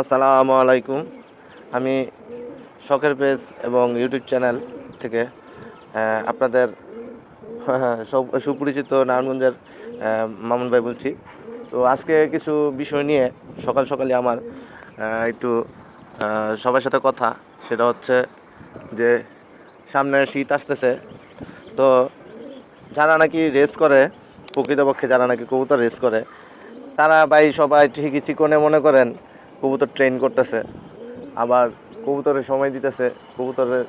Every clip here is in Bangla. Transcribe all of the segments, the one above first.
আসসালামু আলাইকুম। আমি শখের পেজ এবং ইউটিউব চ্যানেল থেকে আপনাদের সুপরিচিত নারায়ণগঞ্জের মামুন ভাই বলছি। তো আজকে কিছু বিষয় নিয়ে সকাল সকালে আমার একটু সবার সাথে কথা। সেটা হচ্ছে যে সামনে শীত আসতেছে। তো যারা নাকি রেস করে, প্রকৃতপক্ষে যারা নাকি কবুতর রেস করে, তারা ভাই সবাই ঠিকই চিকনে মনে করেন কবুতর ট্রেন করতেছে, আবার কবুতরের সময় দিতেছে, কবুতরের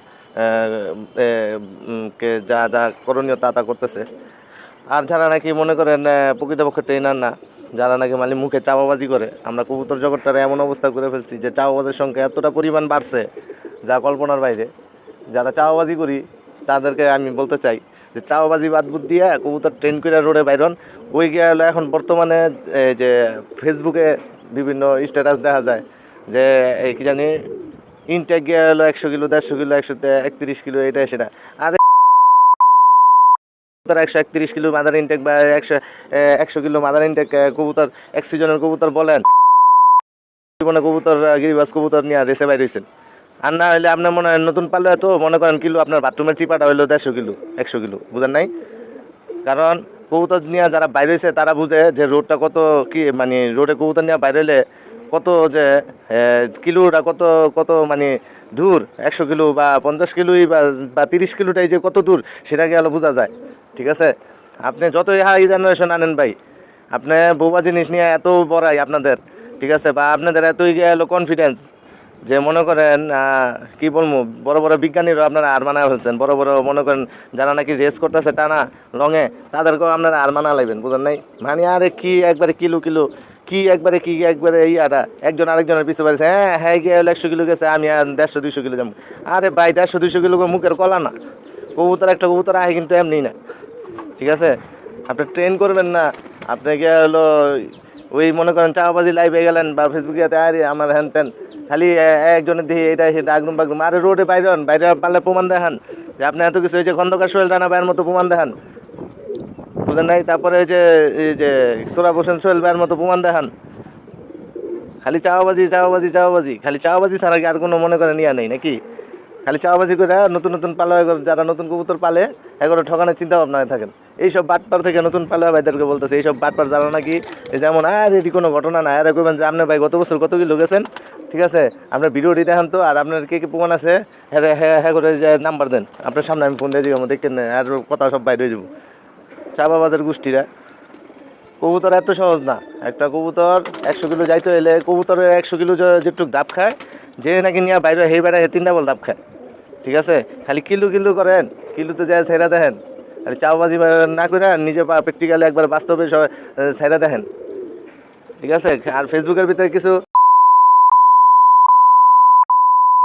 কে যা যা করণীয় তা তা করতেছে। আর যারা নাকি মনে করেন প্রকৃতপক্ষে ট্রেনার না, যারা নাকি মানে মুখে চাপাবাজি করে, আমরা কবুতর জগৎটার এমন অবস্থা করে ফেলছি যে চাপাবাজের সংখ্যা এতটা পরিমাণ বাড়ছে যা কল্পনার বাইরে। যারা চাপাবাজি করি, তাদেরকে আমি বলতে চাই যে চাপাবাজি বাদ বুদ দিয়ে কবুতর ট্রেন করে রোডে বাইরন ওই গিয়ে এখন বর্তমানে যে ফেসবুকে বিভিন্ন স্ট্যাটাস দেখা যায় যে এই কি জানি ইনটেক গিয়ে হলো একশো কিলো দেড়শো কিলো একশো একত্রিশ কিলো এটা সেটা। আর কবুতর একশো একত্রিশ কিলো মাদার ইনটেক বা একশো একশো কিলো মাদার ইনটেক কবুতর এক সিজনের কবুতর বলেন। জীবনে কবুতর আহ, গিরিবাজ কবুতর নিয়ে রেসে বাইর হয়েছেন আর না হলে আপনার মনে হয় নতুন পাল্লে তো মনে করেন কিলো আপনার বাথরুমের চিপাটা হইল দেড়শো কিলো একশো কিলো বুঝেন নাই? কারণ কবুতর নিয়ে যারা বাইরে হয়েছে তারা বুঝে যে রোডটা কত কি মানে রোডে কবুতর নিয়ে বাইরে হলে কত যে কিলোটা কত কত মানে দূর? একশো কিলো বা পঞ্চাশ কিলোই বা তিরিশ কিলোটাই যে কত দূর? সেটা গেলে বোঝা যায়। ঠিক আছে? আপনি যতই হাই জেনারেশন আনেন ভাই, আপনি বোবা জিনিস নিয়ে এত বড়াই আপনাদের। ঠিক আছে? বা আপনাদের এতই গেল কনফিডেন্স যে মনে করেন কি বলব, বড় বড় বিজ্ঞানীরা আপনারা আর মানা ফেলছেন। বড় বড় মনে করেন, যারা নাকি রেস করতেছে টানা রঙে, তাদেরকেও আপনারা আর মানা লাগবেন বুঝেন নাই? মানে আরে কি একবারে কিলো কিলো, কি একবারে কি একবারে এই ইয়াটা একজন আরেকজনের পিছিয়ে পারছে হ্যাঁ হ্যাঁ গিয়ে একশো কিলো গেছে, আমি আর দেড়শো, দুইশো কিলো যাব। আরে ভাই, দেড়শো, দুইশো কিলো মুখের কলা না। কবুতর, একটা কবুতর আহে কিন্তু এমনি না। ঠিক আছে? আপনি ট্রেন করবেন না আপনি গিয়ে হলো ওই মনে করেন চাপাবাজি লাইভে গেলেন বা ফেসবুকে আরে আমার হ্যান ত্যান খালি একজনের দিয়ে এটা সেটা আগ্রুম বাগ্রুম আরে রোডে বাইরে হন, বাইরে পারলে প্রমাণ দেখান। যে আপনি এত কিছু হয়েছে খন্দকার সোহেল রানা ভাইয়ের মতো প্রমাণ দেখান। বুঝলেন নাই? তারপরে যে, এই যে সোরাব হোসেন সোহেল ভাইয়ের মতো প্রমাণ দেখান। খালি চাওয়াবাজি চাওয়াবাজি চাওয়াবাজি খালি চাওয়াবাজি ছাড়া কি আর কোনো মনে করেন ইয়া নেই নাকি? খালি চাওয়াবাজি করে নতুন নতুন পালো যারা নতুন কবুতর পালে, এগুলো ঠকানোর চিন্তা ভাবনায় থাকেন। এইসব বাটপার থেকে নতুন পালো ভাইদেরকে বলতেছে, এইসব বাটপার যারা নাকি যেমন, আর, এটি কোনো ঘটনা না। আর কইবেন যে, আপনি ভাই গত বছর কত কি গেছেন? ঠিক আছে? আপনার ভিডিওটি দেখান তো, আর আপনার কে কে প্রমাণ আছে? হ্যাঁ হ্যাঁ হ্যাঁ করে যে নাম্বার দেন। আপনার সামনে আমি ফোন দিয়ে দিব দেখতেন না আর কথা সব বাইরে হয়ে যাব। চাপা বাজার গোষ্ঠীরা। কবুতর এত সহজ না। একটা কবুতর একশো কিলো যাইতে হলে কবুতরের একশো কিলো যেটুক দাপ খায়, যে নাকি নিয়ে বাইরে হেই বেড়ায় তিন ডাবল দাপ খায়। ঠিক আছে? খালি কিলো কিলো করেন, কিলোতে যায় ছেড়া দেখেন খালি চাওবাজি না করে নিজে প্র্যাকটিক্যালি একবার বাস্তবে সব ছেড়া দেখেন। ঠিক আছে? আর ফেসবুকের ভিতরে কিছু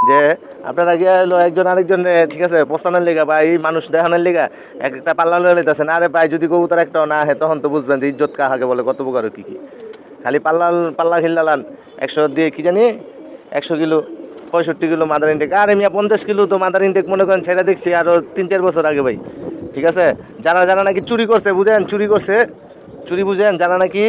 যে আপনারা গিয়ে হলো একজন আরেকজন ঠিক আছে পোষানোর লেগা বা এই মানুষ দেখানোর লেগা, এক একটা পাল্লা লয়ে না আরে ভাই, যদি কবুতর একটাও না আহে তখন তো বুঝবেন যে ইজ্জত কাহাকে বলে, কত প্রকার কি কি। খালি পাল্লা পাল্লা খিল্লালান। একশো দিয়ে কি জানি? একশো কিলো, পঁয়ষট্টি কিলো মাদার ইনটেক আরে মিয়া, পঞ্চাশ কিলো তো মাদার ইনটেক মনে করেন ছেড়ে দেখছি আরও তিন চার বছর আগে ভাই। ঠিক আছে? যারা যারা নাকি চুরি করছে, বুঝেন? চুরি করছে, চুরি বুঝেন? যারা নাকি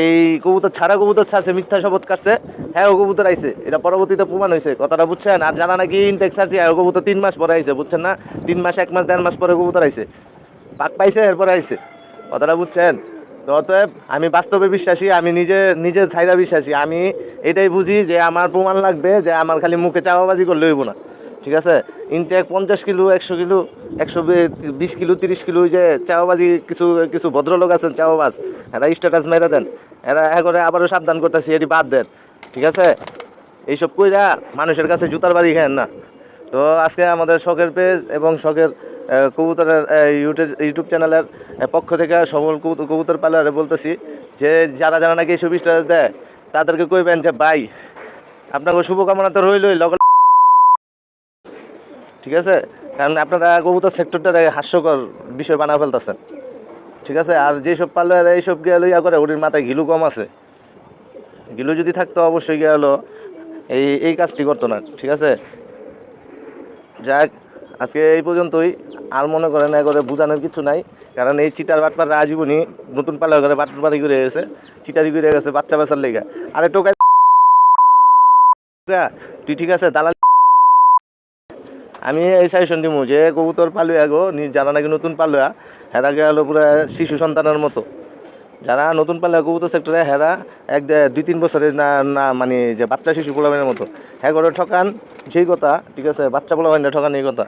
এই কবুতর ছাড়া কবুতর ছাড়ছে, মিথ্যা শপথ কাটছে হ্যাঁ ও কবুতর আইছে। এটা পরবর্তীতে প্রমাণ হয়েছে কথাটা বুঝছেন? আর যারা নাকি ইনটেক ছাড়ছে হ্যাঁ ও কবুতর তিন মাস পরে আইছে, বুঝছেন না? তিন মাস, এক মাস, দেড় মাস পরে কবুতর আইছে। পাক পাইছে, এরপরে আইছে। কথাটা বুঝছেন? তো অতএব আমি বাস্তবে বিশ্বাসী, আমি নিজে নিজে ছাইরা বিশ্বাসী। আমি এটাই বুঝি যে আমার প্রমাণ লাগবে যে আমার খালি মুখে চাওয়াবাজি করলে হইব না। ঠিক আছে? ইনটেক পঞ্চাশ কিলো, একশো কিলো, একশো বিশ কিলো, তিরিশ কিলো যে চাওয়াবাজি কিছু কিছু ভদ্রলোক আছেন চাওয়াবাজ এরা স্ট্যাটাস মেরে দেন। এরা করে আবারও সাবধান করতেছি, এটি বাদ দেন। ঠিক আছে? এইসব কইরা মানুষের কাছে জুতার বাড়ি খেয়েন না। তো আজকে আমাদের শখের পেজ এবং শখের কবুতরের ইউটিউব ইউটিউব চ্যানেলের পক্ষ থেকে সকল কবুতর পালারে বলতেছি যে, যারা যারা নাকি এইসব স্টার দেয়, তাদেরকে কইবেন যে, ভাই, আপনাকে শুভকামনা তো রইলই লগ ঠিক আছে? কারণ আপনারা কবুতর সেক্টরটারে হাস্যকর বিষয় বানা ফেলতেছেন। ঠিক আছে? আর যেসব পারলে এইসব গিয়ে লইয়া করে ওটির মাথায় ঘিলু কম আছে। গিলু যদি থাকতো, অবশ্যই গিয়ে হলো, এই এই কাজটি করতো না, ঠিক আছে? যাক, আজকে এই পর্যন্তই। আর মনে করেন না করে বোঝানোর কিছু নাই। কারণ এই চিটার বাটপার আজীবনই নতুন পালা করে বাটপারি করে গেছে। চিটারি করে গেছে, বাচ্চা বাচ্চার লেগে। আরে টোকাই তুই ঠিক আছে? দালাল আমি এই সাজেশন দিব যে কবুতর পালুয়া গো যারা নাকি নতুন পালুয়া হেরা গেল পুরো শিশু সন্তানের মতো। যারা নতুন পালুয়া কবুতর সেক্টরে হেরা এক দুই তিন বছরের না না মানে যে বাচ্চা শিশু পোলাবেনের মতো। হ্যাঁ করে ঠকান, যেই কথা, ঠিক আছে, বাচ্চা পোলাবাইনটা ঠকান এই কথা।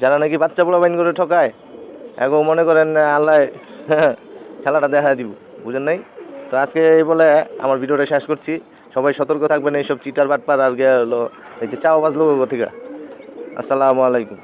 যারা নাকি বাচ্চা পোলাবাইন করে ঠকায় এখন মনে করেন আল্লাহ, খেলাটা দেখা দিব, বুঝেন নাই? তো আজকে এই বলে আমার ভিডিওটা শেষ করছি। সবাই সতর্ক থাকবেন এইসব চিটার বাটপার, আর গিয়ে হলো এই যে চাওয়া বাজলো থেকে। আসসালামু আলাইকুম।